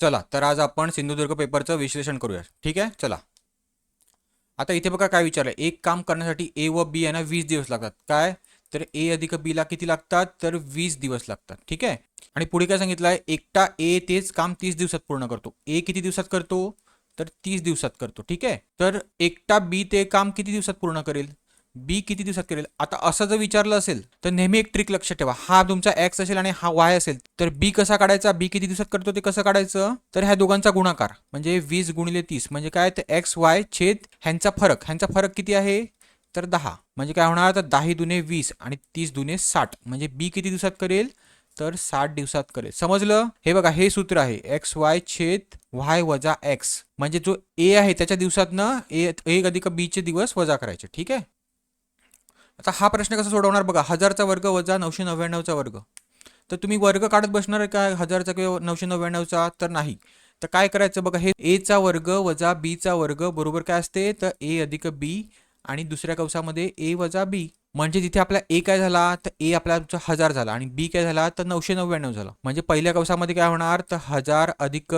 चला तर आज आपण सिंधुदुर्ग पेपरचं विश्लेषण करूया ठीक आहे? चला. आता इथे बघा काय विचारलं एक काम करण्यासाठी ए व बी यांना वीस दिवस लागतात. काय? तर ए अधिक बी ला किती लागतात? तर वीस दिवस लागतात. ठीक आहे? आणि पुढे काय सांगितलं आहे एकटा ए तेच काम तीस दिवसात पूर्ण करतो. ए किती दिवसात करतो? तर तीस दिवसात करतो. ठीक आहे? तर एकटा बी ते काम किती दिवसात पूर्ण करेल? बी किती दिवसात करेल? आता असं जर विचारलं असेल तर नेहमी एक ट्रिक लक्षात ठेवा. हा तुमचा एक्स असेल आणि हा वाय असेल तर बी कसा काढायचा? बी किती दिवसात करतो ते कसं काढायचं? तर ह्या दोघांचा गुणाकार म्हणजे वीस गुणिले तीस म्हणजे काय? तर एक्स वाय छेद ह्यांचा फरक. ह्यांचा फरक किती आहे? तर दहा. म्हणजे काय होणार? तर दहा दुने वीस आणि तीस दुने साठ. म्हणजे बी किती दिवसात करेल? तर साठ दिवसात करेल. समजलं? हे बघा हे सूत्र आहे. एक्स वाय छेद वाय वजा एक्स म्हणजे जो ए आहे त्याच्या दिवसातनं ए एक अधिक बीचे दिवस वजा करायचे. ठीक आहे? आता हा प्रश्न कसा सोडवणार? बघा हजारचा वर्ग वजा नऊशे नव्याण्णवचा वर्ग. तर तुम्ही वर्ग काढत बसणार आहे का? हजारचा किंवा नऊशे नव्याण्णवचा तर नाही. तर काय करायचं? बघा हे एचा वर्ग वजा बीचा वर्ग बरोबर काय असते? तर ए अधिक बी आणि दुसऱ्या कंसामध्ये ए वजा बी म्हणजे जिथे आपला ए काय झाला? तर ए आपला तुमचा हजार झाला आणि बी काय झाला? तर नऊशे नव्याण्णव झाला. म्हणजे पहिल्या कंसामध्ये काय होणार? तर हजार अधिक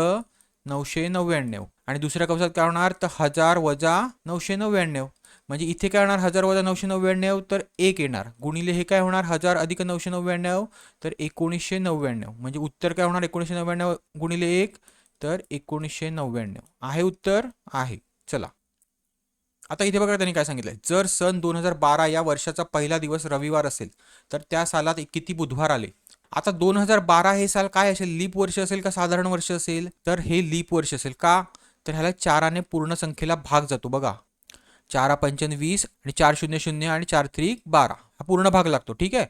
नऊशे नव्याण्णव. आणि दुसऱ्या कंसात काय होणार? तर हजार वजा नऊशे नव्याण्णव. म्हणजे इथे काय होणार? हजार वजा नऊशे नव्याण्णव तर एक येणार. गुणिले हे काय होणार? हजार अधिक नऊशे नव्याण्णव तर एकोणीसशे नव्याण्णव. म्हणजे उत्तर काय होणार? एकोणीसशे नव्याण्णव गुणिले एक तर एकोणीसशे नव्याण्णव. आहे उत्तर? आहे. चला. आता इथे बघा त्यांनी काय सांगितलंय. जर सन दोन हजार बारा या वर्षाचा पहिला दिवस रविवार असेल तर त्या सालात किती बुधवार आले? आता दोन हजार बारा हे साल काय असेल? लीप वर्ष असेल का साधारण वर्ष असेल? तर हे लीप वर्ष असेल का? तर ह्याला चाराने पूर्ण संख्येला भाग जातो बघा. चारा पंचन वीस आणि चार शून्य शून्य आणि चार त्रिक बारा. हा पूर्ण भाग लागतो ठीक आहे?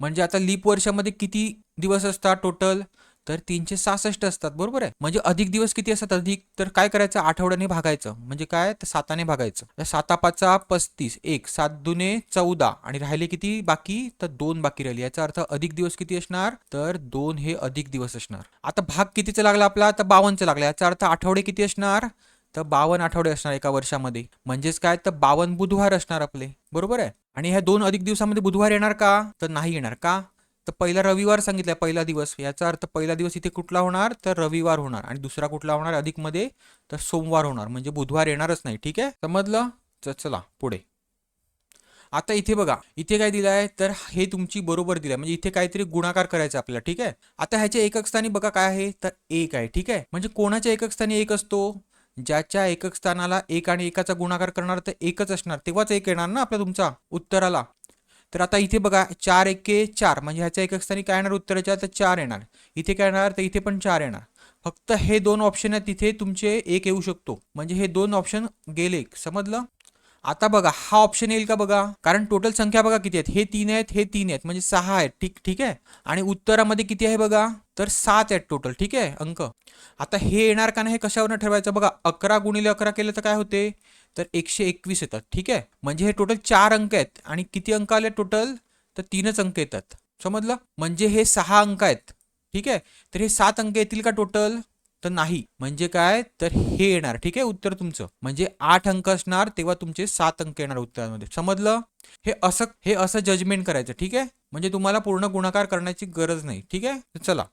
म्हणजे आता लीप वर्षामध्ये किती दिवस असतात टोटल तर तीनशे सहासष्ट असतात बरोबर आहे? म्हणजे अधिक दिवस किती असतात अधिक? तर काय करायचं? आठवड्याने भागायचं. म्हणजे काय? तर साताने भागायचं. तर साता पाचा पस्तीस. एक सात दुने चौदा. आणि राहिले किती बाकी? तर दोन बाकी राहिले. याचा अर्थ अधिक दिवस किती असणार? तर दोन हे अधिक दिवस असणार. आता भाग कितीचा लागला आपला? तर बावनचा लागला. याचा अर्थ आठवडे किती असणार? तर बावन्न आठवडे असणार एका वर्षामध्ये. म्हणजेच काय? तर बावन्न बुधवार असणार आपले. बरोबर आहे? आणि ह्या दोन अधिक दिवसामध्ये बुधवार येणार का? तर नाही येणार. का? तर पहिला रविवार सांगितलाय पहिला दिवस. याचा अर्थ पहिला दिवस इथे कुठला होणार? तर रविवार होणार. आणि दुसरा कुठला होणार? अधिकमध्ये तर सोमवार होणार. म्हणजे बुधवार येणारच नाही. ठीक आहे? समजलं? तर चला पुढे. आता इथे बघा. इथे काय दिलंय? तर हे तुमची बरोबर दिलंय. म्हणजे इथे काहीतरी गुणाकार करायचा आपल्याला. ठीक आहे? आता ह्याच्या एकक स्थानी बघा काय आहे? तर एक आहे. ठीक आहे? म्हणजे कोणाच्या एकक स्थानी एक असतो? ज्याच्या एकक स्थानाला एक आणि एकाचा गुणाकार करणार तर एकच असणार. तेव्हाच एक येणार ना आपल्या तुमचा उत्तराला. तर आता इथे बघा चार एके चार. म्हणजे ह्याच्या एकक स्थानी काय येणार? उत्तराच्या तर चार येणार. इथे काय येणार? तर इथे पण चार येणार. फक्त हे दोन ऑप्शन आहेत तिथे तुमचे एक येऊ शकतो. म्हणजे हे दोन ऑप्शन गेले. समजलं? आता बघा हा ऑप्शन येईल का बघा? कारण टोटल संख्या बघा किती आहेत? हे तीन आहेत हे तीन आहेत म्हणजे सहा आहेत. ठीक ठीक आहे? आणि उत्तरामध्ये किती आहे बघा? तर सात आहेत टोटल ठीक आहे अंक? आता हे येणार का नाही हे कशावरनं ठरवायचं? बघा अकरा गुणिले अकरा केलं तर काय होते? तर एकशे एकवीस येतात. ठीक आहे? म्हणजे हे टोटल चार अंक आहेत. आणि किती अंक आले टोटल तर तीनच अंक येतात. समजलं? म्हणजे हे सहा अंक आहेत. ठीक आहे? तर हे सात अंक येतील का टोटल तर नाही. म्हणजे काय? तर हे येणार. ठीक आहे? उत्तर तुमचं. म्हणजे आठ अंक असणार तेव्हा तुमचे सात अंक येणार उत्तरामध्ये. समजलं? हे असं हे असं जजमेंट करायचं. ठीक आहे? म्हणजे तुम्हाला पूर्ण गुणाकार करण्याची गरज नाही. ठीक आहे? तर चला.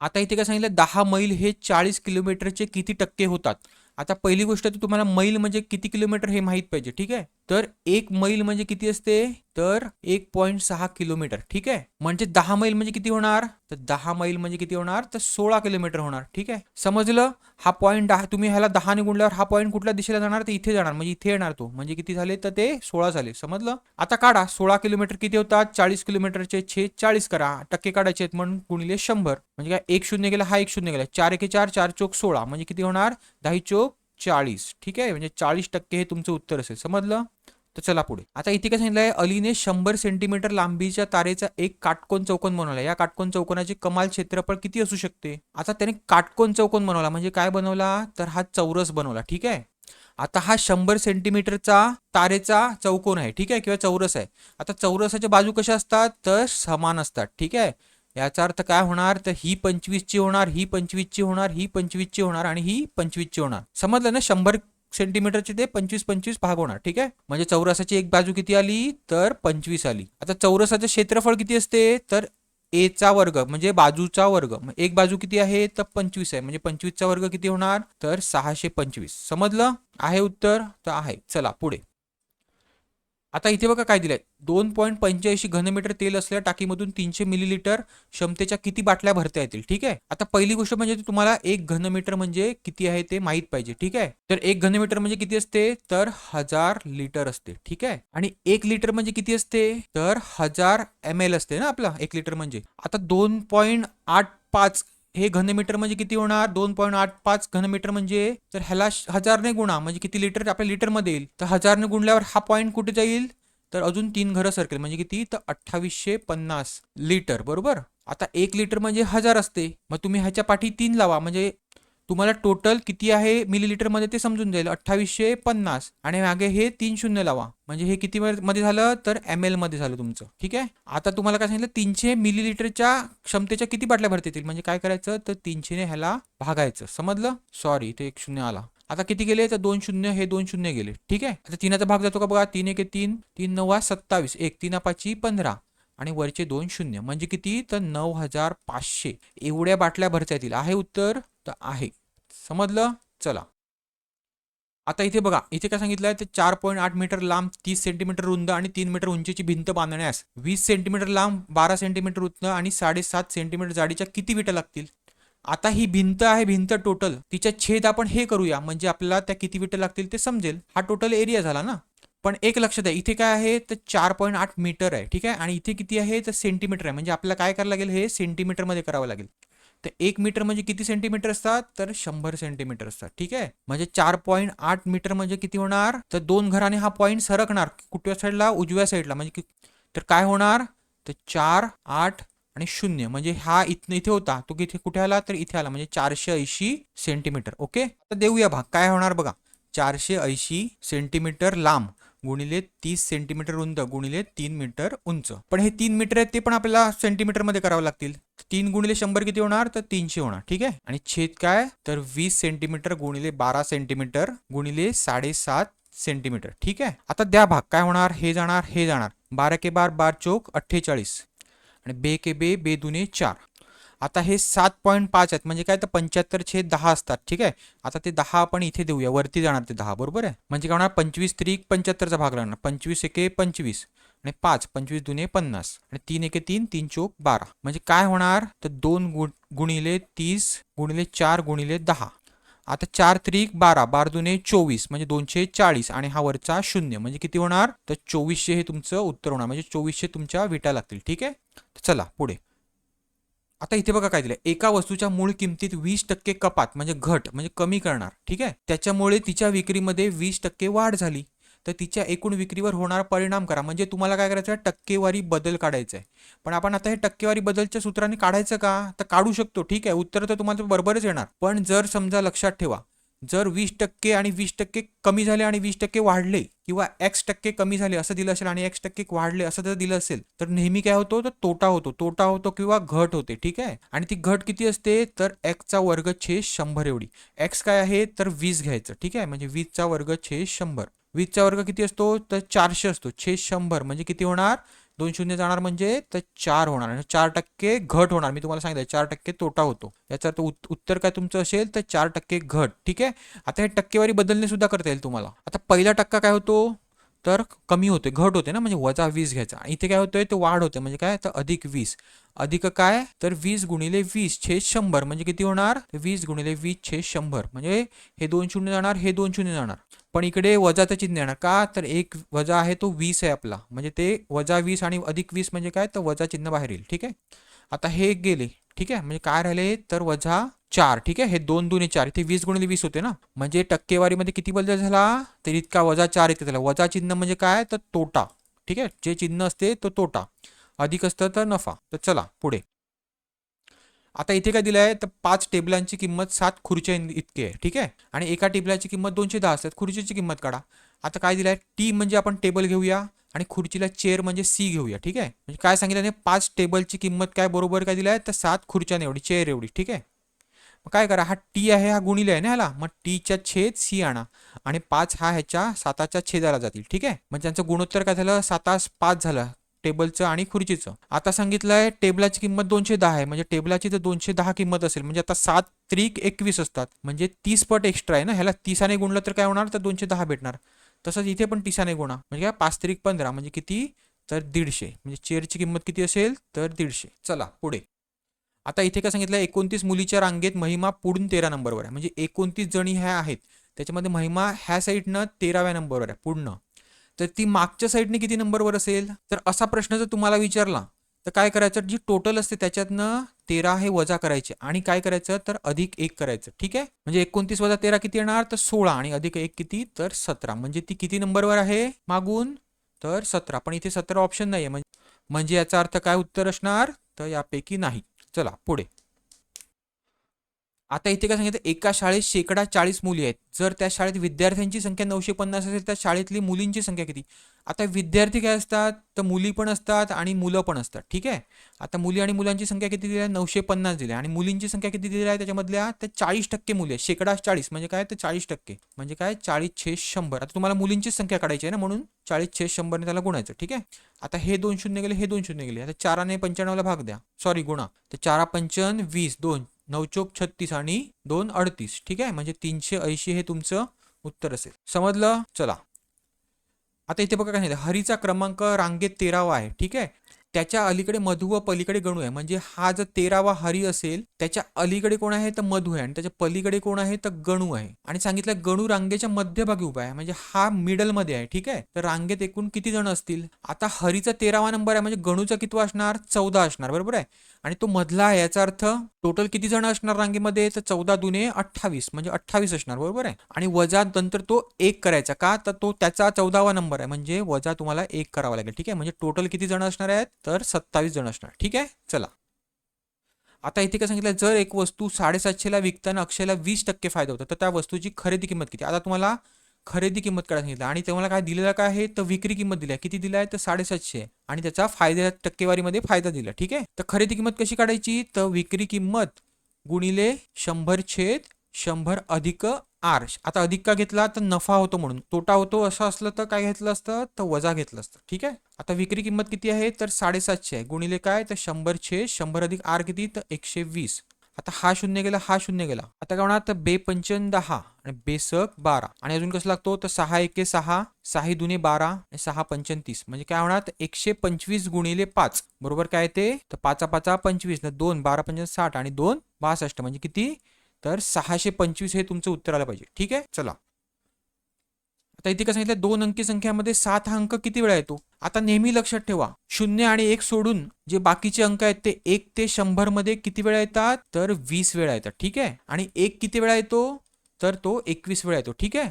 आता इथे काय सांगितलं? दहा मैल हे चाळीस किलोमीटरचे किती टक्के होतात? आता पहिली गोष्ट तर तुम्हाला मैल म्हणजे किती किलोमीटर हे माहीत पाहिजे. ठीक आहे? तर एक मैल म्हणजे किती असते? तर एक पॉईंट सहा किलोमीटर. ठीक आहे? म्हणजे दहा मैल म्हणजे किती होणार? तर दहा मैल म्हणजे किती होणार? तर सोळा किलोमीटर होणार. ठीक आहे? समजलं? हा पॉईंट दहा तुम्ही ह्याला दहाने गुणल्यावर हा पॉईंट कुठल्या दिशेला जाणार? तर इथे जाणार. म्हणजे इथे येणार तो. म्हणजे किती झाले? तर ते सोळा झाले. समजलं? आता काढा. सोळा किलोमीटर किती होतात? चाळीस किलोमीटरचे छेद चाळीस करा. टक्के काढायचे आहेत म्हणून गुणिले शंभर. म्हणजे काय? एक शून्य गेला हा एक शून्य गेला. चार एके चार चार चोक सोळा. म्हणजे किती होणार? दहा चोक चाळीस. ठीक आहे? म्हणजे चाळीस टक्के हे तुमचं उत्तर असेल. समजलं? तर चला पुढे. आता इथे काय सांगितलंय? अलीने शंभर सेंटीमीटर लांबीच्या तारेचा एक काटकोन चौकोन बनवला या काटकोन चौकोनाचे कमाल क्षेत्रफळ किती असू शकते? आता त्याने काटकोन चौकोन बनवला. म्हणजे काय बनवला? तर हा चौरस बनवला. ठीक आहे? आता हा शंभर सेंटीमीटरचा तारेचा चौकोन आहे. ठीक आहे? किंवा चौरस आहे. आता चौरसाच्या बाजू कशा असतात? तर समान असतात. ठीक आहे? याचा अर्थ काय होणार? तर ही पंचवीसची होणार ही पंचवीसची होणार ही पंचवीसची होणार आणि ही पंचवीसची होणार. समजलं ना? शंभर सेंटीमीटरचे ते पंचवीस पंचवीस भाग होणार ठीक आहे? म्हणजे चौरसाची एक बाजू किती आली? तर पंचवीस आली. आता चौरसाचं क्षेत्रफळ किती असते? तर ए चा वर्ग म्हणजे बाजूचा वर्ग. मग एक बाजू किती आहे? तर पंचवीस आहे. म्हणजे पंचवीसचा वर्ग किती होणार? तर सहाशे पंचवीस. समजलं? आहे उत्तर? तर आहे. चला पुढे. आता इथे बघा काय दिलंय. दोन पॉईंट पंच्याऐंशी घनमीटर तेल असलेल्या टाकीमधून तीनशे मिलीलिटर क्षमतेच्या किती बाटल्या भरता येतील? ठीक आहे? आता पहिली गोष्ट म्हणजे तुम्हाला एक घनमीटर म्हणजे किती आहे ते माहीत पाहिजे ठीक आहे? तर एक घनमीटर म्हणजे किती असते? तर हजार लिटर असते ठीक आहे? आणि एक लिटर म्हणजे किती असते? तर हजार एम एल असते ना आपला एक लिटर म्हणजे. आता दोन पॉईंट आठ पाच हे घनमीटर म्हणजे किती होणार? दोन पॉईंट आठ पाच घनमीटर म्हणजे तर ह्याला हजारने गुणा म्हणजे किती लिटर आपल्या लिटरमध्ये येईल तर हजारने गुणल्यावर हा पॉईंट कुठे जाईल तर अजून तीन घरं सरकेल म्हणजे किती? तर अठ्ठावीसशे पन्नास लिटर बरोबर? आता एक लिटर म्हणजे हजार असते. मग तुम्ही ह्याच्या पाठी तीन लावा म्हणजे तुम्हाला टोटल किती आहे मिलीलिटरमध्ये ते समजून जाईल. अठ्ठावीसशे पन्नास. आणि मागे हे तीन शून्य लावा. म्हणजे हे किती मध्ये झालं? तर एम एलमध्ये झालं तुमचं. ठीक आहे? आता तुम्हाला काय सांगितलं? तीनशे मिलीलिटरच्या क्षमतेच्या किती बाटल्या भरता येतील? म्हणजे काय करायचं? तर तीनशेने ह्याला भागायचं. समजलं? सॉरी इथे एक शून्य आला. आता किती गेले? तर दोन शून्य हे दोन शून्य गेले. ठीक आहे? आता तीनाचा भाग जातो का बघा? तीन एक तीन तीन नऊ सत्तावीस. एक तीन पाची पंधरा. आणि वरचे दोन शून्य. म्हणजे किती? तर नऊ हजार पाचशे. एवढ्या बाटल्या भरता येतील. आहे उत्तर? तर आहे. समजलं? चला. आता इथे बघा इथे काय सांगितलंय? ते चार पॉईंट आठ मीटर लांब तीस सेंटीमीटर रुंद आणि तीन मीटर उंचीची भिंत बांधण्यास. वीस सेंटीमीटर लांब बारा सेंटीमीटर रुंद आणि साडेसात सेंटीमीटर जाडीच्या किती विटा लागतील? आता ही भिंत आहे भिंत टोटल तिच्या छेद आपण हे करूया. म्हणजे आपल्याला त्या किती विटा लागतील ते समजेल. हा टोटल एरिया झाला ना? पण एक लक्षात आहे इथे काय आहे? तर चार पॉईंट आठ मीटर आहे ठीक आहे? आणि इथे किती आहे? तर सेंटीमीटर आहे. म्हणजे आपल्याला काय करावं लागेल? हे सेंटीमीटरमध्ये करावं लागेल. तर एक मीटर म्हणजे किती सेंटीमीटर असतात? तर शंभर सेंटीमीटर असतात. ठीक आहे? म्हणजे चार पॉईंट आठ मीटर म्हणजे किती होणार? तर दोन घराने हा पॉईंट सरकणार. कुठल्या साईडला उजव्या साईडला म्हणजे तर काय होणार? तर चार आठ आणि शून्य. म्हणजे हा इथनं इथे होता. तो किथे कुठे आला? तर इथे आला. म्हणजे चारशे ऐंशी सेंटीमीटर ओके? आता देऊया भाग. काय होणार बघा? चारशे ऐंशी सेंटीमीटर लांब गुणिले तीस सेंटीमीटर रुंद गुणिले तीन मीटर उंच. पण हे तीन मीटर आहेत ते पण आपल्याला सेंटीमीटरमध्ये करावं लागतील. तीन गुणिले शंभर किती होणार? तर तीनशे होणार. ठीक आहे? आणि छेद काय? तर वीस सेंटीमीटर गुणिले बारा सेंटीमीटर गुणिले साडेसात सेंटीमीटर. ठीक आहे? आता द्या भाग. काय होणार? हे जाणार हे जाणार. बारा के बार बार चौक अठ्ठेचाळीस. आणि बे के बे बे दुने चार. आता हे सात पॉईंट पाच आहेत. म्हणजे काय? तर पंच्याहत्तर छेद दहा असतात. ठीक आहे? आता ते दहा आपण इथे देऊया. वरती जाणार ते दहा. बरोबर आहे? म्हणजे काय होणार? पंचवीस त्रिक पंच्याहत्तरचा भाग लागणार. पंचवीस एके पंचवीस. आणि पाच पंचवीस दुने पन्नास आणि तीन एके तीन तीन चौक बारा. म्हणजे काय होणार? तर दोन गु गुणिले तीस गुणिले चार गुणिले दहा. आता चार त्रिक बारा बार दुने चोवीस म्हणजे दोनशे चाळीस आणि हा वरचा शून्य. म्हणजे किती होणार? तर चोवीसशे हे तुमचं उत्तर होणार. म्हणजे चोवीसशे तुमच्या विटा लागतील. ठीक आहे? चला पुढे. आता इथे बघा काय दिलं एका वस्तूच्या मूळ किमतीत वीस टक्के कपात म्हणजे घट म्हणजे कमी करणार. ठीक आहे? त्याच्यामुळे तिच्या विक्रीमध्ये वीस टक्के वाढ झाली. तर तिच्या एकूण विक्रीवर होणारा परिणाम करा. म्हणजे तुम्हाला काय करायचं आहे टक्केवारी बदल काढायचा आहे पण आपण आता हे टक्केवारी बदलच्या सूत्राने काढायचं का? तर काढू शकतो. ठीक आहे. उत्तर तर तुम्हाला बरोबरच येणार. पण जर समजा लक्षात ठेवा जर वीस टक्के आणि वीस टक्के कमी झाले आणि वीस टक्के वाढले किंवा एक्स टक्के कमी झाले असं दिलं असेल आणि एक्स टक्के वाढले असं जर दिलं असेल तर नेहमी काय होतो? तर तोटा होतो. तोटा होतो किंवा घट होते. ठीक आहे? आणि ती घट किती असते? तर एक्सचा वर्ग छे शंभर एवढी. एक्स काय आहे? तर वीस घ्यायचं. ठीक आहे? म्हणजे वीसचा वर्ग छे शंभर. वीसचा वर्ग किती असतो? तर चारशे असतो. छेद शंभर. म्हणजे किती होणार? दोन शून्य जाणार म्हणजे तर चार होणार. आणि चार टक्के घट होणार. मी तुम्हाला सांगितलं चार टक्के तोटा होतो. याचा अर्थ उत- उत्तर काय तुमचं असेल तर चार टक्के घट. ठीक आहे? आता हे टक्केवारी बदलणे सुद्धा करता येईल तुम्हाला. आता पहिला टक्का काय होतो? तर कमी होते घट होते ना म्हणजे वजा वीस घ्यायचा. इथे काय होतंय तर वाढ होते. म्हणजे काय? तर अधिक वीस. अधिक काय? तर वीस गुणिले वीस छेद शंभर. म्हणजे किती होणार? वीस गुणिले वीस छेद शंभर. म्हणजे हे दोन शून्य जाणार हे दोन शून्य जाणार. पण इकडे वजाचं चिन्ह येणार. का? तर एक वजा आहे तो वीस आहे आपला. म्हणजे ते वजा वीस आणि अधिक वीस म्हणजे काय? तर वजा चिन्ह बाहेर येईल. ठीक आहे? आता हे गेले ठीक आहे? म्हणजे काय राहिले? तर वजा चार ठीक आहे? हे दोन दुने चार इथे वीस गुणिले वीस होते ना? म्हणजे टक्केवारीमध्ये किती बदल झाला? तर इतका वजा चार येते त्याला वजा चिन्ह म्हणजे काय? तर तोटा ठीक आहे? जे चिन्ह असते तो तोटा. अधिक असतं तर नफा. तर चला पुढे. आता इथे काय दिलं आहे तर पाच टेबलांची किंमत सात खुर्च्या इतके इतकी आहे ठीक आहे? आणि एका टेबलाची किंमत दोनशे दहा असतात. खुर्चीची किंमत काढा. आता काय दिलं आहे टी म्हणजे आपण टेबल घेऊया आणि खुर्चीला चेअर म्हणजे सी घेऊया ठीक आहे? म्हणजे काय सांगितलं नाही पाच टेबलची किंमत काय बरोबर काय दिलं आहे तर सात खुर्च्याने एवढी चेअर एवढी ठीक आहे? मग काय करा? हा टी आहे हा गुणिले आहे ना ह्याला? मग टीच्या छेद सी आणा. आणि पाच हा ह्याच्या साताच्या छेदाला जातील ठीक आहे? म्हणजे त्यांचं गुणोत्तर काय झालं? सातास पाच झालं टेबलचं आणि खुर्चीचं. आता सांगितलंय टेबलाची किंमत दोनशे दहा आहे. म्हणजे टेबलाची तर दोनशे दहा किंमत असेल. म्हणजे आता सात त्रिक एकवीस असतात. म्हणजे तीस पट एक्स्ट्रा आहे ना? ह्याला तीसाने गुणलं तर काय होणार? तर दोनशे दहा भेटणार. तसंच इथे पण टिसाने गुणा. म्हणजे काय? पाच त्रिक पंधरा म्हणजे किती? तर दीडशे. म्हणजे चेअरची किंमत किती असेल? तर दीडशे. चला पुढे. आता इथे काय सांगितलं? एकोणतीस मुलीच्या रांगेत महिमा पुढून तेरा नंबरवर आहे. म्हणजे एकोणतीस जणी ह्या आहेत. त्याच्यामध्ये महिमा ह्या साईडनं तेराव्या नंबरवर आहे पुढनं तर ती मागच्या साईडने किती नंबरवर असेल? तर असा प्रश्न जर तुम्हाला विचारला तर काय करायचं? जी टोटल असते त्याच्यातनं तेरा हे वजा करायचे आणि काय करायचं? तर अधिक एक करायचं. ठीक आहे? म्हणजे एकोणतीस वजा तेरा किती येणार? तर सोळा आणि अधिक एक किती? तर सतरा. म्हणजे ती किती नंबरवर आहे मागून? तर सतरा. पण इथे सतरा ऑप्शन नाही आहे म्हणजे याचा अर्थ काय उत्तर असणार? तर यापैकी नाही. चला पुढे. आता इथे काय सांगितलं? एका शाळेत शेकडा चाळीस मुली आहेत. जर त्या शाळेत विद्यार्थ्यांची संख्या नऊशे पन्नास असेल तर शाळेतली मुलींची संख्या किती? आता विद्यार्थी काय असतात? तर मुली पण असतात आणि मुलं पण असतात. ठीक आहे? आता मुली आणि मुलांची संख्या किती दिली आहे? नऊशे पन्नास दिली आहे. आणि मुलींची संख्या किती दिली आहे? त्याच्यामधल्या तर चाळीस टक्के मुली आहेत. शेकडा चाळीस. म्हणजे काय? तर चाळीस टक्के. म्हणजे काय? चाळीस छे शंभर. आता तुम्हाला मुलींची संख्या काढायची आहे ना म्हणून? चाळीस छे शंभरने त्याला गुणायचं. ठीक आहे? आता हे दोन शून्य गेले हे दोन शून्य गेले. आता चाराने पंच्याण्णवला भाग द्या. सॉरी गुणा. तर चारा पंचन वीस. दोन. नऊचोक छत्तीस आणि दोन अडतीस. ठीक आहे? म्हणजे तीनशे ऐंशी हे तुमचं उत्तर असेल. समजलं? चला. आता इथे बघा काय नाही हरीचा क्रमांक रांगेत तेरावा आहे. ठीक आहे? त्याच्या अलीकडे मधु व पलीकडे गणू आहे. म्हणजे हा जर तेरावा हरी असेल त्याच्या अलीकडे कोण आहे? तर मधु आहे. आणि त्याच्या पलीकडे कोण आहे? तर गणू आहे. आणि सांगितलं गणू रांगेच्या मध्यभागी उभा आहे. म्हणजे हा मिडलमध्ये आहे. ठीक आहे? तर रांगेत एकूण किती जण असतील? आता हरीचा तेरावा नंबर आहे. म्हणजे गणूचा कितवा असणार? चौदा असणार. बरोबर आहे? आणि तो मधला आहे याचा अर्थ टोटल किती जण असणार रांगेमध्ये? तर चौदा दुने अठ्ठावीस म्हणजे अठ्ठावीस असणार बरोबर आहे? आणि वजा नंतर तो एक करायचा का? तर तो त्याचा चौदावा नंबर आहे म्हणजे वजा तुम्हाला एक करावा लागेल ठीक आहे? म्हणजे टोटल किती जण असणार आहेत? तर सत्तावीस जण असणार ठीक आहे? चला. आता इथे काय सांगितलं जर एक वस्तू साडेसातशेला विकताना अक्षयला वीस टक्के फायदा होता तर त्या वस्तूची खरेदी किंमत किती? आता तुम्हाला खरेदी किंमत काय सांगितलं. आणि तुम्हाला काय दिलेलं काय आहे? तर विक्री किंमत दिली आहे. किती दिलाय आहे? तर साडेसातशे. आणि त्याचा फायदा टक्केवारीमध्ये फायदा दिला. ठीक आहे? तर खरेदी किंमत कशी काढायची? तर विक्री किंमत गुणिले शंभर छेद शंभर अधिक आर. आता अधिक का घेतला? तर नफा होतो म्हणून. तोटा होतो असं असलं तर काय घेतलं असतं? तर वजा घेतलं असतं. ठीक आहे? आता विक्री किंमत किती आहे? तर साडेसातशे आहे. गुणिले काय? तर शंभर छेद शंभर अधिक आर किती? तर एकशे वीस. आता हा शून्य गेला हा शून्य गेला. आता काय होणार? तर बे पंचन दहा आणि बेसक बारा. आणि अजून कसं लागतो? तर सहा एके सहा सहा दुने बारा आणि सहा पंचन तीस. म्हणजे काय होणार? एकशे पंचवीस गुणिले पाच. बरोबर काय ते? तर पाचा पाचा पंचवीस दोन बारा पंचन साठ आणि दोन बासष्ट. म्हणजे किती? तर सहाशे पंचवीस हे तुमचं उत्तर आलं पाहिजे. ठीक आहे? चला. आता इथे काय सांगितलं दोन अंकी संख्यामध्ये सात हा अंक किती वेळा येतो? आता नेहमी लक्षात ठेवा. शून्य आणि एक सोडून जे बाकीचे अंक आहेत ते एक ते शंभरमध्ये किती वेळा येतात? तर वीस वेळा येतात. ठीक आहे? आणि एक किती वेळा येतो? तर तो एकवीस वेळा येतो. ठीक आहे?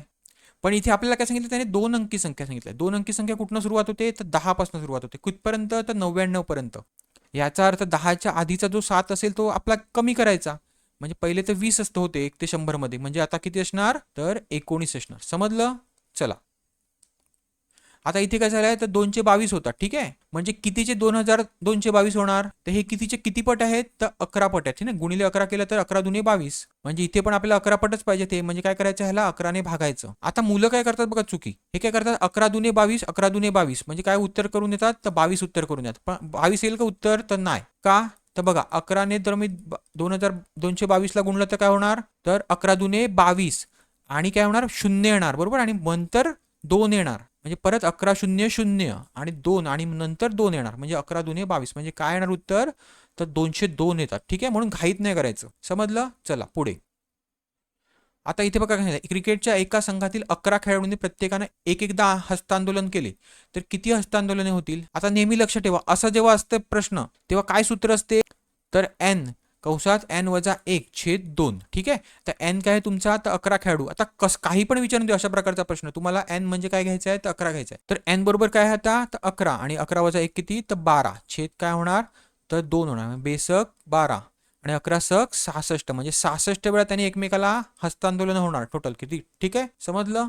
पण इथे आपल्याला काय सांगितलं? त्याने दोन अंकी संख्या सांगितलं दोन अंकी संख्या कुठनं सुरुवात होते? तर दहापासून सुरुवात होते. कुठपर्यंत तर नव्याण्णव पर्यंत याचा अर्थ दहाच्या आधीचा जो सात असेल तो आपला कमी करायचा. म्हणजे पहिले तर वीस असतं होते एक ते शंभरमध्ये म्हणजे आता किती असणार? तर एकोणीस असणार. समजलं? चला. आता इथे काय झालंय? तर दोनशे बावीस होतात ठीक आहे? म्हणजे कितीचे दोन हजार दोनशे बावीस होणार? तर हे कितीचे किती पट आहेत? तर अकरा पट आहेत ना गुणिले अकरा केलं तर अकरा दुने बावीस. म्हणजे इथे पण आपल्याला अकरा पटच पाहिजे ते. म्हणजे काय करायचं? ह्याला अकराने भागायचं. आता मुलं काय करतात बघा चुकी. हे काय करतात? अकरा दुने बावीस अकरा दुने बावीस. म्हणजे काय उत्तर करून येतात तर बावीस उत्तर करून येतात पण बावीस येईल का उत्तर? तर नाही. का? तर बघा अकराने जर मी दोन हजार दोनशे बावीसला गुणलं तर काय होणार? तर अकरा दुने बावीस. आणि काय होणार? शून्य येणार बरोबर? आणि नंतर दोन येणार. म्हणजे परत अकरा शून्य शून्य आणि दोन आणि नंतर दोन येणार. म्हणजे अकरा दोन्ही बावीस. म्हणजे काय येणार उत्तर? तर दोनशे दोन येतात. ठीक आहे? म्हणून घाईत नाही करायचं. समजलं? चला पुढे. आता इथे बघा काय क्रिकेटच्या एका संघातील अकरा खेळाडूंनी प्रत्येकानं एक एकदा हस्तांदोलन केले. तर किती हस्तांदोलने होतील? आता नेहमी लक्ष ठेवा. असं जेव्हा असतं प्रश्न तेव्हा काय सूत्र असते? तर एन कंसात एन वजा एक छेद दोन. ठीक आहे? तर एन काय आहे तुमचा? तर अकरा खेळाडू. आता कस काही पण विचारून देऊ अशा प्रकारचा प्रश्न. तुम्हाला एन म्हणजे काय घ्यायचं आहे तर अकरा घ्यायचं आहे तर एन बरोबर काय आता? तर अकरा. आणि अकरा वजा एक किती? तर बारा. छेद काय होणार? तर दोन होणार. बेसक बारा. आणि अकरा सक सहासष्ट. म्हणजे सहासष्ट वेळा त्यांनी एकमेकाला हस्तांदोलन होणार टोटल किती? ठीक आहे? समजलं?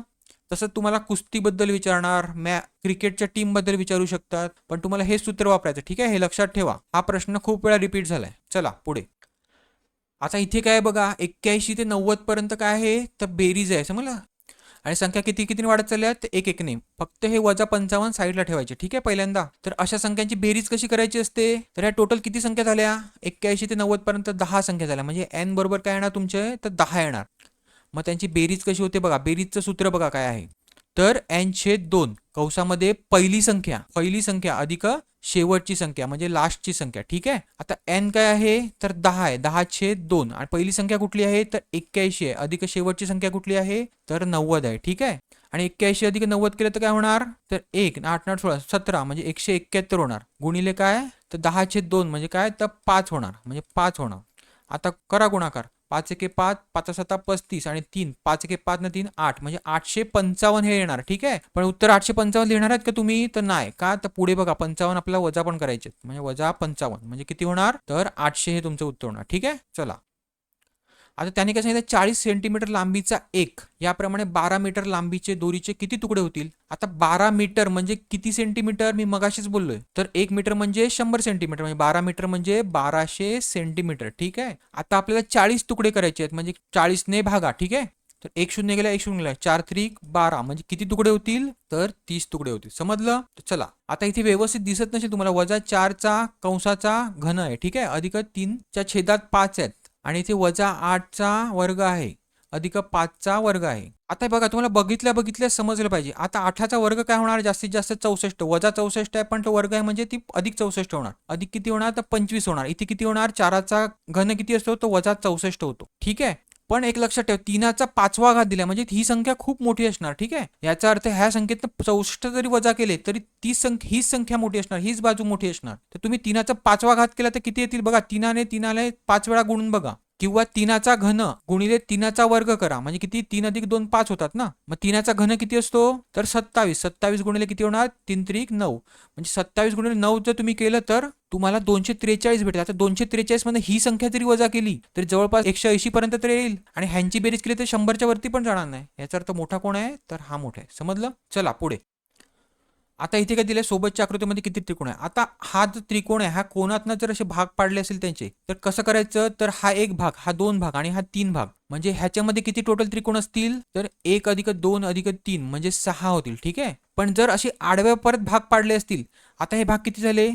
तसं तुम्हाला कुस्तीबद्दल विचारणार मॅ क्रिकेटच्या टीमबद्दल विचारू शकतात. पण तुम्हाला हे सूत्र वापरायचं ठीक आहे? हे लक्षात ठेवा. हा प्रश्न खूप वेळा रिपीट झालाय. चला पुढे. आता इथे काय बघा एक्क्याऐंशी ते नव्वद पर्यंत काय आहे? तर बेरीज आहे समजलं आणि संख्या किती किती वाढत चालल्या तर एक एकने फक्त हे वजा पंचावन्न साईडला ठेवायचे ठीक आहे पहिल्यांदा? तर अशा संख्यांची बेरीज कशी करायची असते? तर ह्या टोटल किती संख्या झाल्या? एक्क्याऐंशी ते नव्वद पर्यंत दहा संख्या झाल्या. म्हणजे एन बरोबर काय येणार तुमचे? तर दहा येणार. मग त्यांची बेरीज कशी होते बघा? बेरीजचं सूत्र बघा काय आहे. तर एन छेद दोन कंसामध्ये पहिली संख्या पहिली संख्या अधिक शेवटची संख्या म्हणजे लास्टची संख्या ठीक आहे? आता एन काय आहे? तर दहा आहे दहा छेद दोन. आणि पहिली संख्या कुठली आहे? तर एक्क्याऐंशी आहे. अधिक शेवटची संख्या कुठली आहे? तर नव्वद आहे ठीक आहे? आणि एक्क्याऐंशी अधिक नव्वद केलं तर काय होणार? तर एक आठ न आठ सोळा सतरा म्हणजे एकशे एक्क्याहत्तर होणार. गुणिले काय? तर दहा छेद दोन म्हणजे काय? तर पाच होणार म्हणजे पाच होणार. आता करा गुणाकार. पाच एके पाच पाच सता पस्तीस आणि तीन. पाच एके पाच न तीन आठ. म्हणजे आठशे पंचावन्न हे येणार ठीक आहे? पण उत्तर आठशे पंचावन्न लिहिणार आहेत का तुम्ही? तर नाही. का? तर पुढे बघा पंचावन्न आपल्याला वजा पण करायचे आहेत. म्हणजे वजा पंचावन्न. म्हणजे किती होणार? तर आठशे हे तुमचं उत्तर होणार ठीक आहे? चला. आता त्याने काय सांगितलं? चाळीस सेंटीमीटर लांबीचा एक याप्रमाणे बारा मीटर लांबीचे दोरीचे किती तुकडे होतील? आता बारा मीटर म्हणजे किती सेंटीमीटर मी मगाशीच बोललोय. तर एक मीटर म्हणजे शंभर सेंटीमीटर म्हणजे बारा मीटर म्हणजे बाराशे सेंटीमीटर ठीक आहे? आता आपल्याला चाळीस तुकडे करायचे आहेत म्हणजे चाळीसने भागा ठीक आहे? तर एक शून्य गेला एक शून्य गेला चार त्रिक बारा म्हणजे किती तुकडे होतील? तर तीस तुकडे होतील. समजलं? तर चला आता इथे व्यवस्थित दिसत नसेल तुम्हाला वजा चारचा कंसाचा घन आहे ठीक आहे? अधिक तीनच्या छेदात पाच आहेत. आणि इथे वजा आठचा वर्ग आहे. अधिक पाचचा वर्ग आहे. आता हे बघा तुम्हाला बघितल्या बघितल्या समजलं पाहिजे. आता आठाचा वर्ग काय होणार? जास्तीत जास्त चौसष्ट. वजा चौसष्ट आहे पण तो वर्ग आहे म्हणजे ती अधिक चौसष्ट होणार. अधिक किती होणार? तर पंचवीस होणार. इथे किती होणार? चाराचा घन किती असतो? तो वजा चौसष्ट होतो. ठीक आहे? पण एक लक्षात ठेव तीनाचा पाचवा घात दिला म्हणजे ही संख्या खूप मोठी असणार ठीक आहे? याचा अर्थ ह्या संख्येत चौसष्ट जरी वजा केले तरी ती संख्या हीच संख्या मोठी असणार हीच बाजू मोठी असणार. तर तुम्ही तीनाचा पाचवा घात केला तर किती येतील बघा? तीनाने तीनाला पाच वेळा गुणून बघा. किंवा तीनाचा घन गुणिले तीनाचा वर्ग करा. म्हणजे किती? तीन अधिक दोन पाच होतात ना? मग तीनाचा घन किती असतो? तर सत्तावीस. सत्तावीस गुणिले किती होणार? तीन त्रिक नऊ. म्हणजे सत्तावीस गुणिले नऊ जर तुम्ही केलं तर तुम्हाला दोनशे त्रेचाळीस भेटेल. आता दोनशे त्रेचाळीसमध्ये ही संख्या जरी वजा केली तरी जवळपास एकशे ऐंशी पर्यंत तर येईल. आणि ह्यांची बेरीज केली तर शंभरच्या वरती पण जाणार नाही. याचा अर्थ मोठा कोण आहे? तर हा मोठा आहे. समजलं? चला पुढे. आता इथे काय दिले सोबतच्या आकृतीमध्ये किती त्रिकोण आहे? आता हा जो त्रिकोण आहे हा कोणातनं जर असे भाग पाडले असेल त्यांचे तर कसं करायचं? तर हा एक भाग हा दोन भाग आणि हा तीन भाग. म्हणजे ह्याच्यामध्ये किती टोटल त्रिकोण असतील? तर एक अधिक दोन अधिक तीन म्हणजे सहा होतील ठीक आहे? पण जर असे आडव्या परत भाग पाडले असतील आता हे भाग किती झाले?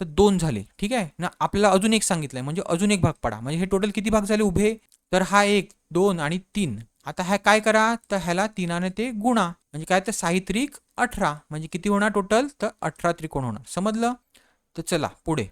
तर दोन झाले ठीक आहे? ना आपल्याला अजून एक सांगितलंय म्हणजे अजून एक भाग पाडा. म्हणजे हे टोटल किती भाग झाले उभे? तर हा एक दोन आणि तीन. आता ह्या काय करा तर ह्याला तीनाने ते गुणा. म्हणजे काय तर साहित्रिक अठरा. म्हणजे किती होणार टोटल तर अठरा त्रिकोण होणार. समजलं? तर चला पुढे.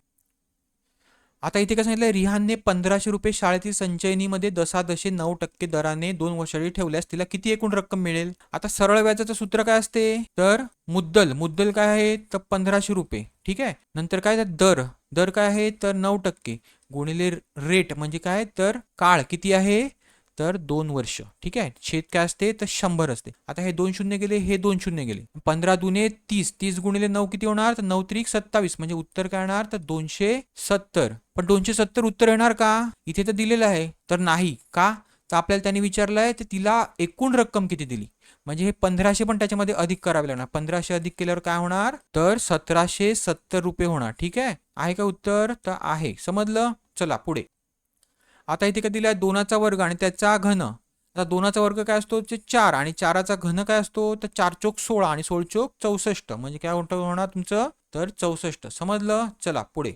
आता इथे काय सांगितलं रिहानने पंधराशे रुपये शाळेतील संचयनीमध्ये दशादशे नऊ टक्के दराने दोन वर्षासाठी ठेवल्यास तिला किती एकूण रक्कम मिळेल? आता सरळ व्याजाचं सूत्र काय असते? तर मुद्दल. मुद्दल काय आहे? तर पंधराशे रुपये. ठीक आहे? नंतर काय? दर. दर काय आहे? तर नऊ टक्के. गुणिले रेट. म्हणजे काय? तर काळ. किती आहे? तर दोन वर्ष. ठीक आहे? छेद काय असते? तर शंभर असते. आता हे दोन शून्य गेले हे दोन शून्य गेले. पंधरा दुने तीस. तीस गुणिले नऊ किती होणार? तर नऊ त्रिक सत्तावीस. म्हणजे उत्तर काय येणार तर दोनशे सत्तर. पण दोनशे सत्तर उत्तर येणार का? इथे तर दिलेलं आहे. तर नाही. का? तर आपल्याला त्यांनी विचारलंय तर तिला एकूण रक्कम किती दिली? म्हणजे हे पंधराशे पण त्याच्यामध्ये अधिक करावे लागणार. पंधराशे अधिक केल्यावर काय होणार? तर सतराशे सत्तर रुपये होणार. ठीक आहे? आहे का उत्तर? तर आहे. समजलं? चला पुढे. आता इथे काय आहे दोनाचा वर्ग आणि त्याचा घन. आता दोनाचा वर्ग काय असतो? ते चार. आणि चाराचा घन काय असतो? तर चार चोक सोळा आणि सोळ चोक चौसष्ट. म्हणजे काय होतं होणार तुमचं? तर चौसष्ट. समजलं? चला पुढे.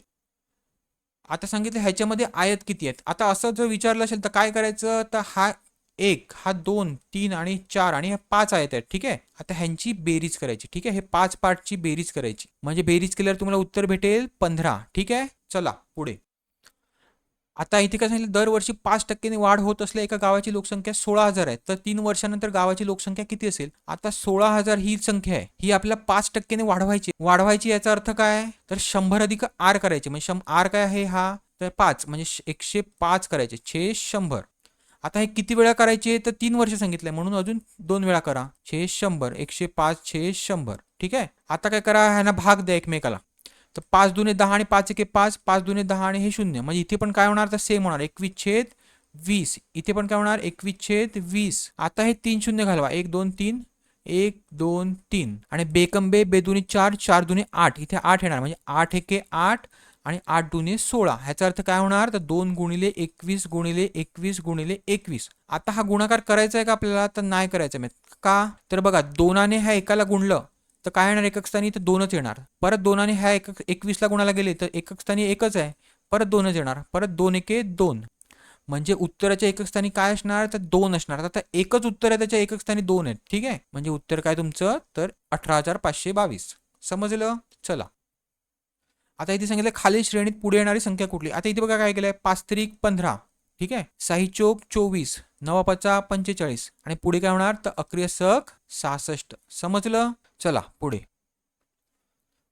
आता सांगितलं ह्याच्यामध्ये आयत किती आहेत? आता असं जर विचारलं असेल तर काय करायचं? तर हा एक हा दोन तीन आणि चार आणि हे पाच आयत आहेत. ठीक आहे? आता ह्यांची बेरीज करायची. ठीक आहे? हे पाच पार्टची बेरीज करायची. म्हणजे बेरीज केल्यावर तुम्हाला उत्तर भेटेल पंधरा. ठीक आहे? चला पुढे. आता इथे काय सांगितलं दरवर्षी पाच टक्क्याने वाढ होत असल्या एका गावाची लोकसंख्या सोळा हजार आहे. तर तीन वर्षानंतर गावाची लोकसंख्या किती असेल? आता सोळा हजार ही संख्या आहे. ही आपल्याला पाच टक्क्याने वाढवायची वाढवायची याचा अर्थ काय तर शंभर अधिक आर करायचे. म्हणजे शं आर काय आहे हा? तर पाच. म्हणजे एकशे पाच करायचे. छे शंभर. आता हे किती वेळा करायचे? तर तीन वर्ष सांगितलंय. म्हणून अजून दोन वेळा करा. छे शंभर. एकशे पाच छे शंभर. ठीक आहे? आता काय करा? ह्यांना भाग द्या एकमेकाला. तर पाच दुने दहा आणि पाच एके पाच पाच दुने दहा आणि हे शून्य. म्हणजे इथे पण काय होणार? तर सेम होणार. एकवीस छेद वीस. इथे पण काय होणार? एकवीस छेद वीस. आता हे तीन शून्य घालवा. एक दोन तीन. एक दोन तीन. आणि बेकंबे बेदुनी चार चार दुने आठ. इथे आठ येणार. म्हणजे आठ एके आठ आणि आठ दुने सोळा. ह्याचा अर्थ काय होणार? तर दोन गुणिले एकवीस गुणिले एकवीस गुणिले एकवीस. आता हा गुणाकार करायचा आहे का आपल्याला? तर नाही करायचा. आहे का? तर बघा दोनाने ह्या एकाला गुणलं. तर काय येणार एकक स्थानी तर दोनच येणार. परत दोनाने ह्या एक एकवीसला कोणाला गेले तर एकक स्थानी एकच आहे. परत दोनच येणार. परत दोन एके दोन. म्हणजे उत्तराच्या एकक स्थानी काय असणार? तर दोन असणार. आता एकच उत्तर आहे त्याच्या एकक स्थानी दोन आहेत. ठीक आहे? म्हणजे उत्तर काय तुमचं? तर अठरा हजार पाचशे बावीस. समजलं? चला. आता इथे सांगितलं खालील श्रेणीत पुढे येणारी संख्या कुठली? आता इथे बघा काय केलंय? पाच त्रिक पंधरा. ठीक आहे? साई चोक चोवीस. नवापाचा पंचेचाळीस. आणि पुढे काय होणार? तर अक्रिय सक सहासष्ट. समजलं? चला पुढे.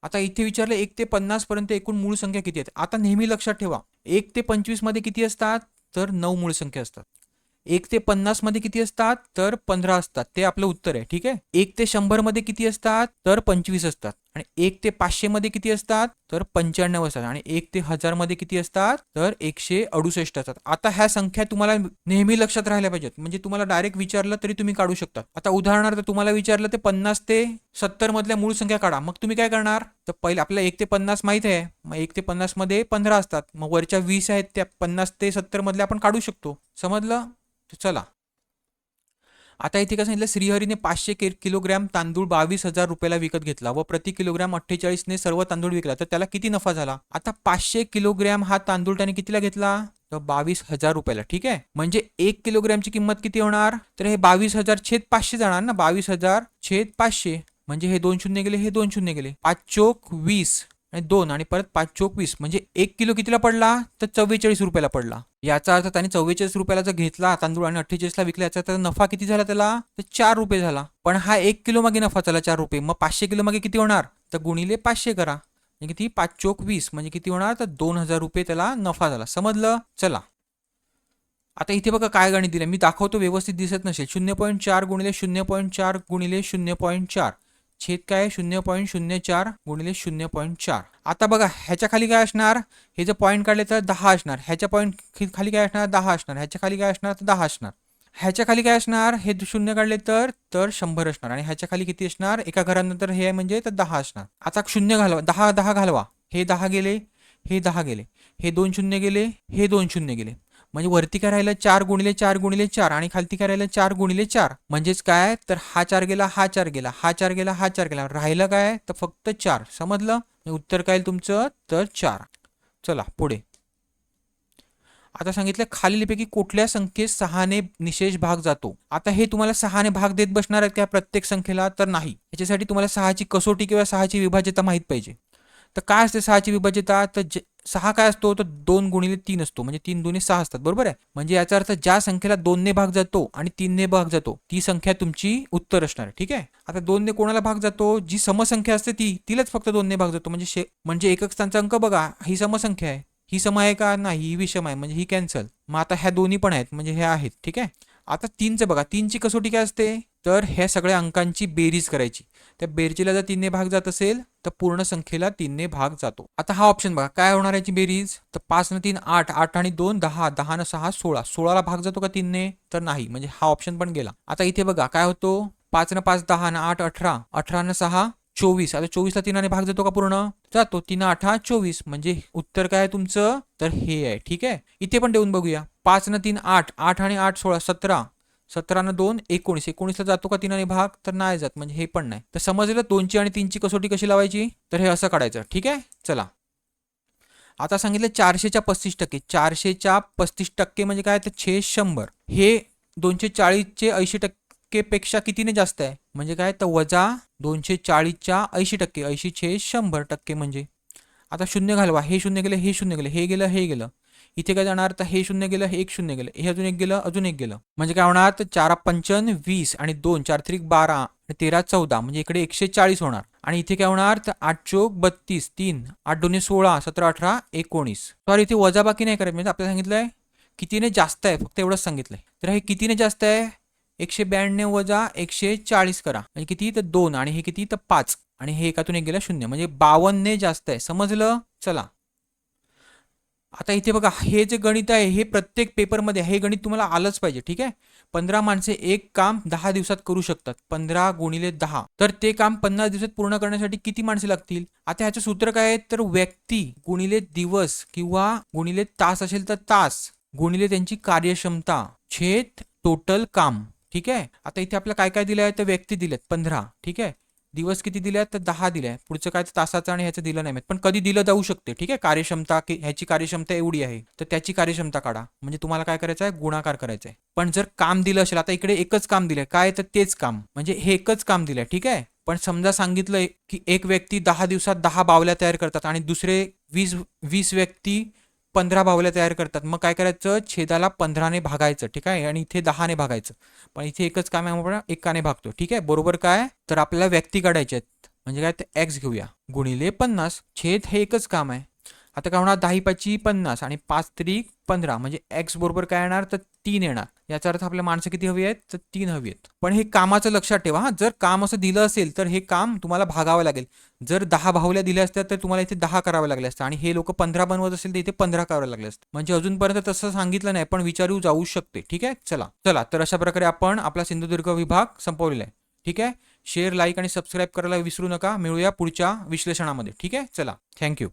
आता इथे विचारलं एक ते पन्नास पर्यंत एकूण मूळ संख्या किती आहेत? आता नेहमी लक्षात ठेवा एक ते पंचवीसमध्ये किती असतात तर नऊ मूळ संख्या असतात. एक ते पन्नासमध्ये किती असतात तर पंधरा असतात. ते आपलं उत्तर आहे ठीक आहे? एक ते शंभरमध्ये किती असतात तर पंचवीस असतात. आणि एक ते पाचशे मध्ये किती असतात? तर पंच्याण्णव असतात. आणि एक ते हजारमध्ये किती असतात? तर एकशे अडुसष्ट असतात. आता ह्या संख्या तुम्हाला नेहमी लक्षात राहिल्या पाहिजेत. म्हणजे तुम्हाला डायरेक्ट विचारलं तरी तुम्ही काढू शकता. आता उदाहरणार्थ तुम्हाला विचारलं ते पन्नास ते सत्तर मधल्या मूळ संख्या काढा. मग तुम्ही काय करणार? तर पहिले आपल्याला एक ते पन्नास माहीत आहे. मग एक ते पन्नासमध्ये पंधरा असतात. मग वरच्या वीस आहेत त्या पन्नास ते सत्तर मधल्या आपण काढू शकतो. समजलं? चला. आता इथे काय सांगितलं श्रीहरीने पाचशे किलोग्रॅम तांदूळ बावीस हजार रुपयाला विकत घेतला व प्रति किलोग्रॅम अठ्ठेचाळीसने सर्व तांदूळ विकला. तर त्याला किती नफा झाला? आता पाचशे किलोग्रॅम हा तांदूळ त्याने कितीला घेतला? तर बावीस हजार रुपयाला. ठीक आहे? म्हणजे एक किलोग्रॅमची किंमत किती होणार? तर हे बावीस हजार छेद पाचशे जाणार ना? बावीस हजार छेद पाचशे. म्हणजे हे दोन शून्य गेले हे दोन शून्य गेले. पाच चोक वीस. आणि दोन आणि परत पाच चोवीस म्हणजे एक किलो कितीला पडला? तर चव्वेचाळीस रुपयाला पडला. याचा अर्थ त्याने चव्वेचाळीस रुपयाला जर घेतला तांदूळ आणि अठ्ठेचाळीसला विकला याचा तर नफा किती झाला त्याला? तर चार रुपये झाला. पण हा एक किलो मागे नफा झाला चार रुपये. मग पाचशे किलो मागे किती होणार? तर गुणिले पाचशे करा. म्हणजे किती? पाच चोक वीस म्हणजे किती होणार? तर दोन हजार रुपये त्याला नफा झाला. समजलं? चला. आता इथे बघा काय गणित दिलं मी दाखवतो व्यवस्थित दिसत नसेल. शून्य पॉईंट चार गुणिले शून्य पॉईंट चार गुणिले शून्य पॉईंट चार. छेद काय? शून्य पॉईंट शून्य चार गुणिले शून्य पॉईंट चार. आता बघा ह्याच्या खाली काय असणार? हे जर पॉईंट काढले तर दहा असणार. ह्याच्या पॉईंट खाली काय असणार? दहा असणार. ह्याच्या खाली काय असणार? तर दहा असणार. ह्याच्या खाली काय असणार? हे शून्य काढले तर तर शंभर असणार. आणि ह्याच्या खाली किती असणार? एका घरानंतर हे आहे म्हणजे तर दहा असणार. आता शून्य घालवा. दहा दहा घालवा. हे दहा गेले हे दहा गेले. हे दोन शून्य गेले हे दोन शून्य गेले. म्हणजे वरती काय राहिलं चार गुणिले चार गुणिले चार आणि खालती काय राहिलं चार गुणिले चार. म्हणजेच काय तर हा चार गेला हा चार गेला हा चार गेला हा चार गेला. राहिलं काय तर फक्त चार. समजलं? उत्तर काय तुमचं? तर चार. चला पुढे. आता सांगितलं खालीलपैकी कुठल्या संख्येत सहाने निशेष भाग जातो? आता हे तुम्हाला सहाने भाग देत बसणार आहेत का प्रत्येक संख्येला? तर नाही. याच्यासाठी तुम्हाला सहाची कसोटी किंवा सहाची विभाज्यता माहीत पाहिजे. तर काय असते सहाची विभाज्यता? तर सहा काय असतो तर दोन गुणिले तीन असतो. म्हणजे तीन दोन्ही सहा असतात. बरोबर आहे? म्हणजे याचा अर्थ ज्या संख्येला दोनने भाग जातो आणि तीनने भाग जातो ती संख्या तुमची उत्तर असणार आहे. ठीक आहे? आता दोनने कोणाला भाग जातो? जी समसंख्या असते ती तिलाच फक्त दोनने भाग जातो. म्हणजे शे म्हणजे एकक स्थानचा अंक बघा ही समसंख्या आहे. ही सम आहे का? नाही ही विषम आहे. म्हणजे ही कॅन्सल. मग आता ह्या दोन्ही पण आहेत. म्हणजे ह्या आहेत. ठीक आहे? आता तीनचं बघा. तीनची कसोटी काय असते? तर ह्या सगळ्या अंकांची बेरीज करायची. त्या बेरजीला जर तीनने भाग जात असेल तर पूर्ण संख्येला तीनने भाग जातो. आता हा ऑप्शन बघा काय होणार याची बेरीज? तर पाच न तीन आठ आठ आणि दोन दहा दहा न सहा सोळा. सोळाला भाग जातो का तीनने? तर नाही म्हणजे हा ऑप्शन पण गेला. आता इथे बघा काय होतो? पाच न पाच दहा न आठ अठरा. अठरा न सहा चोवीस. आता चोवीसला तीनाने भाग जातो का पूर्ण? जातो. तीन अठरा चोवीस. म्हणजे उत्तर काय आहे तुमचं? तर हे आहे ठीक आहे? इथे पण देऊन बघूया. पाच न तीन आठ. आठ आणि आठ सोळा सतरा. सतरानं दोन एकोणीस. एकोणीसला जातो का तीनाने भाग? तर नाही जात म्हणजे हे पण नाही. तर समजलं दोनची आणि तीनची कसोटी कशी लावायची? तर हे असं काढायचं. ठीक आहे? चला. आता सांगितलं चारशेच्या पस्तीस टक्के. चारशेच्या पस्तीस टक्के म्हणजे काय? तर छे शंभर. हे दोनशे चाळीसचे ऐंशी टक्केपेक्षा कितीने जास्त आहे? म्हणजे काय? तर वजा दोनशे चाळीसच्या ऐंशी टक्के. ऐंशी छे शंभर टक्के म्हणजे. आता शून्य घालवा. हे शून्य गेलं हे शून्य गेलं हे गेलं हे गेलं. इथे काय जाणार? तर हे शून्य गेलं हे एक शून्य गेलं हे अजून एक गेलं अजून एक गेलं. म्हणजे काय होणार? तर चार पंचन वीस आणि दोन चार त्रिक बारा आणि तेरा चौदा म्हणजे इकडे एकशे चाळीस होणार. आणि इथे काय होणार? तर आठ चोक बत्तीस तीन आठ दोन्ही सोळा सतरा अठरा एकोणीस. सॉरी इथे वजाबाकी नाही करायचं म्हणजे आपल्याला सांगितलंय कितीने जास्त आहे? फक्त एवढंच सांगितलंय. तर हे कितीने जास्त आहे? एकशे ब्याण्णव वजा एकशे चाळीस करा. म्हणजे किती? तर दोन आणि हे किती? तर पाच. आणि हे एकातून एक गेलं शून्य. म्हणजे बावन्नने जास्त आहे. समजलं? चला. आता इथे बघा हे जे गणित आहे हे प्रत्येक पेपरमध्ये हे गणित तुम्हाला आलंच पाहिजे ठीक आहे? पंधरा माणसे एक काम दहा दिवसात करू शकतात पंधरा गुणिले दहा. तर ते काम पन्नास दिवसात पूर्ण करण्यासाठी किती माणसे लागतील? आता ह्याचं सूत्र काय आहे? तर व्यक्ती गुणिले दिवस किंवा गुणिले तास असेल तर तास गुणिले त्यांची कार्यक्षमता छेद टोटल काम ठीक आहे? आता इथे आपल्याला काय काय दिलं आहे? तर व्यक्ती दिलेत पंधरा ठीक आहे? दिवस किती दिले आहेत तर दहा दिले आहे पुढचं काय? तर तासाचं आणि ह्याचं दिलं नाही पण कधी दिलं जाऊ शकते. ठीक आहे? कार्यक्षमता की ह्याची कार्यक्षमता एवढी आहे. तर त्याची कार्यक्षमता काढा. म्हणजे तुम्हाला काय करायचं आहे? गुणाकार करायचा आहे. पण जर काम दिलं असेल आता इकडे एकच काम दिलंय. काय? तर तेच काम. म्हणजे हे एकच काम दिलंय. ठीक आहे? पण समजा सांगितलंय की एक व्यक्ती दहा दिवसात दहा बावल्या तयार करतात आणि दुसरे वीस वीस व्यक्ती पंधरा बावल्या तयार करतात. मग काय करायचं? छेदाला पंधराने भागायचं ठीक आहे? आणि इथे दहाने भागायचं. पण इथे एकच काम आहे आपण एकाने भागतो ठीक आहे? बरोबर काय? तर आपल्याला व्यक्ती काढायच्या आहेत. म्हणजे काय? ते एक्स घेऊया. गुणिले पन्नास. छेद हे एकच काम आहे. आता काय होणार? दहा पाची पन्नास आणि पाच त्रिक पंधरा. म्हणजे एक्स बरोबर काय येणार? तर तीन येणार. याचा अर्थ आपल्या माणसं किती हवी आहेत? तर तीन हवी आहेत. पण हे कामाचं लक्षात ठेवा हा. जर काम असं दिलं असेल तर हे काम तुम्हाला भागावं लागेल. जर दहा बाहुल्या दिल्या असत्या तर तुम्हाला इथे दहा करावं लागले असतं. आणि हे लोक पंधरा बनवत असेल तर इथे पंधरा करावं लागले असतं. म्हणजे अजूनपर्यंत तसं सांगितलं नाही पण विचारू जाऊ शकते. ठीक आहे? चला. चला. तर अशा प्रकारे आपण आपला सिंधुदुर्ग विभाग संपवलेला आहे. ठीक आहे? शेअर लाईक आणि सबस्क्राईब करायला विसरू नका. मिळूया पुढच्या विश्लेषणामध्ये. ठीक आहे? चला. थँक्यू.